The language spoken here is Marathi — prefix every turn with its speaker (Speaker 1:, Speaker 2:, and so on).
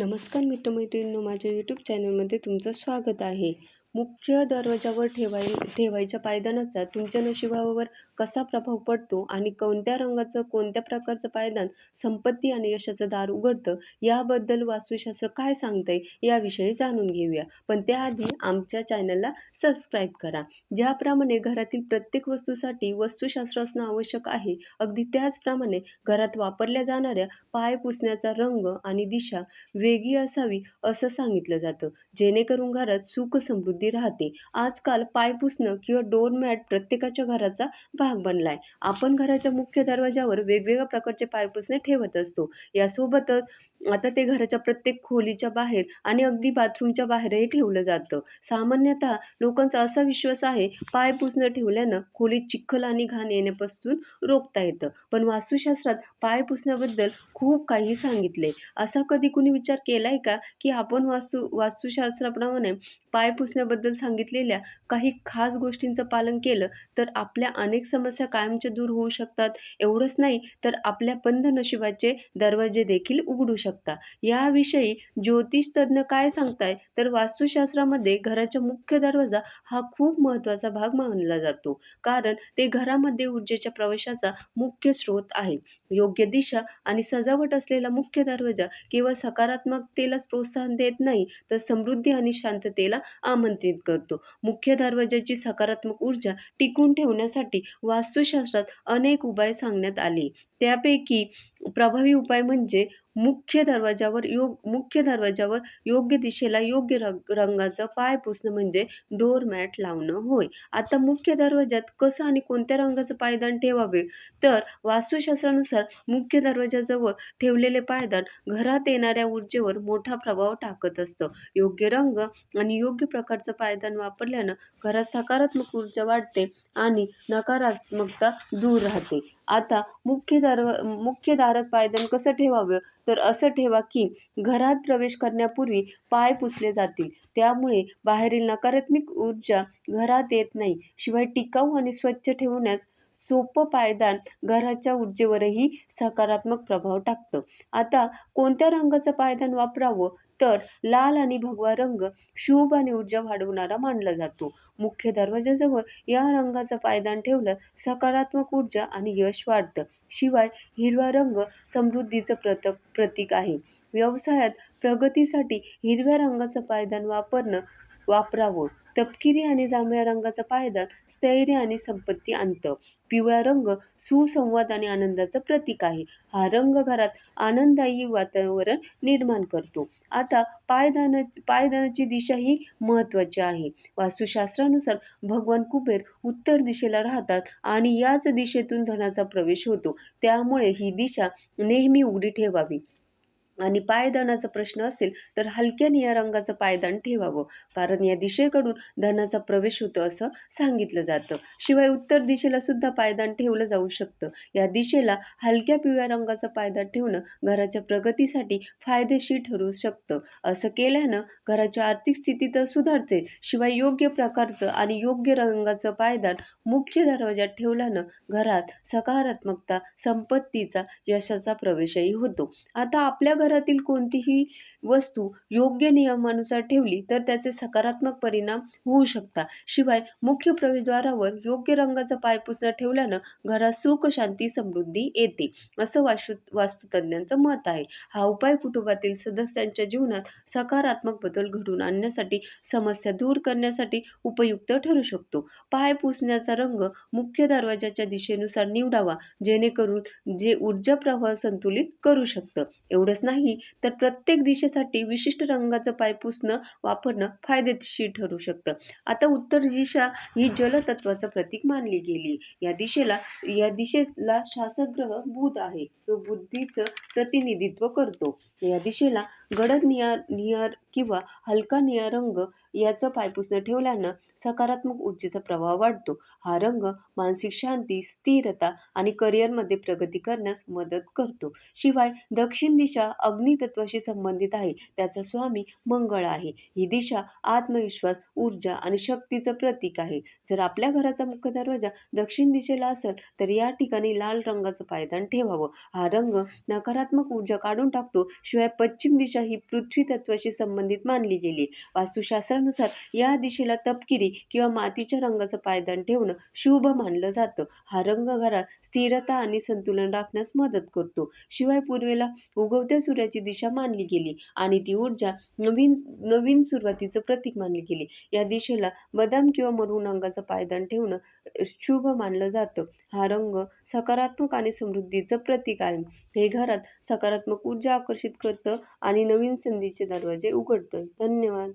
Speaker 1: नमस्कार मित्रमैत्रिणींनो माझ्या यूट्यूब चॅनलमध्ये तुमचं स्वागत आहे. मुख्य दरवाजावर ठेवाय ठेवायच्या पायदानाचा तुमच्या नशिबावर कसा प्रभाव पडतो आणि कोणत्या रंगाचं कोणत्या प्रकारचं पायदान संपत्ती आणि यशाचं दार उघडतं याबद्दल वास्तुशास्त्र काय सांगतंय याविषयी जाणून घेऊया. पण त्याआधी आमच्या चॅनलला सबस्क्राईब करा. ज्याप्रमाणे घरातील प्रत्येक वस्तूसाठी वास्तुशास्त्र असणं आवश्यक आहे अगदी त्याचप्रमाणे घरात वापरल्या जाणाऱ्या पाय पुसण्याचा रंग आणि दिशा वेगळी असावी असं सांगितलं जातं. जेणेकरून घरात सुख समृद्धी राहते. आजकाल पाय पुसणं किंवा डोर मॅट प्रत्येकाच्या घराचा भाग बनलाय. आपण घराच्या मुख्य दरवाजावर वेगवेगळ्या प्रकारचे पाय पुसणे ठेवत असतो. यासोबतच आता ते घराच्या प्रत्येक खोलीच्या बाहेर आणि अगदी बाथरूमच्या बाहेरही ठेवलं जातं. सामान्यतः लोकांचा असा विश्वास आहे पाय पुसणं ठेवल्यानं खोलीत चिखल आणि घाण येण्यापासून रोखता येतं. पण वास्तुशास्त्रात पाय पुसण्याबद्दल खूप काही सांगितले. असा कधी कुणी विचार केलाय का? की आपण वास्तू वास्तुशास्त्राप्रमाणे पाय पुसण्या पुसण्याबद्दल सांगितलेल्या काही खास गोष्टींचं पालन केलं तर आपल्या अनेक समस्या कायमच्या दूर होऊ शकतात. एवढंच नाही तर आपल्या बंद नशिबाचे दरवाजे देखील उघडू शकतात याविषयी ज्योतिष तज्ज्ञ काय सांगताय? तर वास्तुशास्त्रामध्ये घराचा मुख्य दरवाजा हा खूप महत्त्वाचा भाग मानला जातो. कारण ते घरामध्ये ऊर्जेच्या प्रवेशाचा मुख्य स्रोत आहे. योग्य दिशा आणि सजावट असलेला मुख्य दरवाजा केवळ सकारात्मकतेलाच प्रोत्साहन देत नाही तर समृद्धी आणि शांततेला आमंत्रित करतो. मुख्य दरवाजाची सकारात्मक ऊर्जा टिकून ठेवण्यासाठी वास्तुशास्त्रात अनेक उपाय सांगण्यात आले. त्यापैकी प्रभावी उपाय म्हणजे मुख्य दरवाजावर योग मुख्य दरवाजावर योग्य दिशेला योग्य रंग रंगाचं पाय पुसणं म्हणजे डोरमॅट लावणं होय. आता मुख्य दरवाजात कसं आणि कोणत्या रंगाचं पायदान ठेवावे? तर वास्तुशास्त्रानुसार मुख्य दरवाजाजवळ ठेवलेले पायदान घरात येणाऱ्या ऊर्जेवर मोठा प्रभाव टाकत असतं. योग्य रंग आणि योग्य प्रकारचं पायदान वापरल्यानं घरात सकारात्मक ऊर्जा वाढते आणि नकारात्मकता दूर राहते. आता मुख्य दरव मुख्य दारात पायदान कसं ठेवावं? तर असं ठेवा की घरात प्रवेश करण्यापूर्वी पाय पुसले जातील. त्यामुळे बाहेरील नकारात्मक ऊर्जा घरात येत नाही. शिवाय टिकाऊ आणि स्वच्छ ठेवण्यास सोपं पायदान घराच्या ऊर्जेवरही सकारात्मक प्रभाव टाकतं. आता कोणत्या रंगाचं पायदान वापरावं? तर लाल आणि भगवा रंग शुभ आणि ऊर्जा वाढवणारा मानला जातो. मुख्य दरवाजाजवळ या रंगाचं पायदान ठेवलं सकारात्मक ऊर्जा आणि यश वाढतं. शिवाय हिरवा रंग समृद्धीचं प्रतक प्रतीक आहे. व्यवसायात प्रगतीसाठी हिरव्या रंगाचं पायदान वापरणं वापरावं. तपकिरी आणि जांभळ्या रंगाचं पायदान स्थैर्य आणि संपत्ती आणतं पिवळा रंग सुसंवाद आणि आनंदाचं प्रतीक आहे. हा रंग घरात आनंददायी वातावरण निर्माण करतो. आता पायदाना पायदानाची दिशा ही महत्त्वाची आहे. वास्तुशास्त्रानुसार भगवान कुबेर उत्तर दिशेला राहतात आणि याच दिशेतून धनाचा प्रवेश होतो. त्यामुळे ही दिशा नेहमी उघडी ठेवावी. आणि पायदानाचा प्रश्न असेल तर हलक्या निळ्या रंगाचं पायदान ठेवावं. कारण या दिशेकडून धनाचा प्रवेश होतो असं सांगितलं जातं. शिवाय उत्तर दिशेला सुद्धा पायदान ठेवलं जाऊ शकतं. या दिशेला हलक्या पिवळ्या रंगाचं पायदान ठेवणं घराच्या प्रगतीसाठी फायदेशीर ठरू शकतं. असं केल्यानं घराच्या आर्थिक स्थिती तर सुधारते. शिवाय योग्य प्रकारचं आणि योग्य रंगाचं पायदान मुख्य दरवाजात ठेवल्यानं घरात सकारात्मकता संपत्तीचा यशाचा प्रवेशही होतो. आता आपल्या घरातील कोणतीही वस्तू योग्य नियमानुसार ठेवली तर त्याचे सकारात्मक परिणाम होऊ शकतात. शिवाय मुख्य प्रवेशद्वारावर योग्य रंगाचा पायपुसणं ठेवल्यानं घरात सुख शांती समृद्धी येते असं वास्तु वास्तुतज्ञांचं मत आहे. हा उपाय कुटुंबातील सदस्यांच्या जीवनात सकारात्मक बदल घडवून आणण्यासाठी समस्या दूर करण्यासाठी उपयुक्त ठरू शकतो. पाय पुसण्याचा रंग मुख्य दरवाजाच्या दिशेनुसार निवडावा जेणेकरून जे ऊर्जा प्रवाह संतुलित करू शकतं. एवढंच नाही तर प्रत्येक दिशेसाठी विशिष्ट रंगाचं पाय पुसणं वापरणं फायदेशीर ठरू शकतं. आता उत्तर दिशा ही जलतत्वाचं प्रतीक मानली गेली. या दिशेला या दिशेला शासकग्रह बुध आहे. जो बुद्धीचं प्रतिनिधित्व करतो. या दिशेला गडद निळा नियर किंवा हलका निळा रंग याचं पायपुसणं ठेवल्यानं सकारात्मक ऊर्जेचा प्रभाव वाढतो. हा रंग मानसिक शांती स्थिरता आणि करिअरमध्ये प्रगती करण्यास मदत करतो. शिवाय दक्षिण दिशा अग्नितत्वाशी संबंधित आहे. त्याचा स्वामी मंगळ आहे. ही दिशा आत्मविश्वास ऊर्जा आणि शक्तीचं प्रतीक आहे. जर आपल्या घराचा मुख्य दरवाजा दक्षिण दिशेला असेल तर या ठिकाणी लाल रंगाचं पायदान ठेवावं. हा रंग नकारात्मक ऊर्जा काढून टाकतो शिवाय पश्चिम दिशा ही पृथ्वी तत्वाशी संबंधित मानली गेली. वास्तुशास्त्रानुसार या दिशेला तपकिरी किंवा मातीच्या रंगाचं पायदान ठेवणं शुभ मानलं जातं. हा रंग घरात स्थिरता आणि संतुलन राखण्यास मदत करतो. शिवाय पूर्वेला उगवत्या सूर्याची दिशा मानली गेली आणि ती ऊर्जा नवीन नवीन सुरुवातीचं प्रतीक मानली गेली. या दिशेला बदाम किंवा मरून रंगाचं पायदान ठेवणं शुभ मानलं जातं. हा रंग सकारात्मक आणि समृद्धीचं प्रतीक आहे. हे घरात सकारात्मक ऊर्जा आकर्षित करतं आणि नवीन संधीचे दरवाजे उघडतं. धन्यवाद.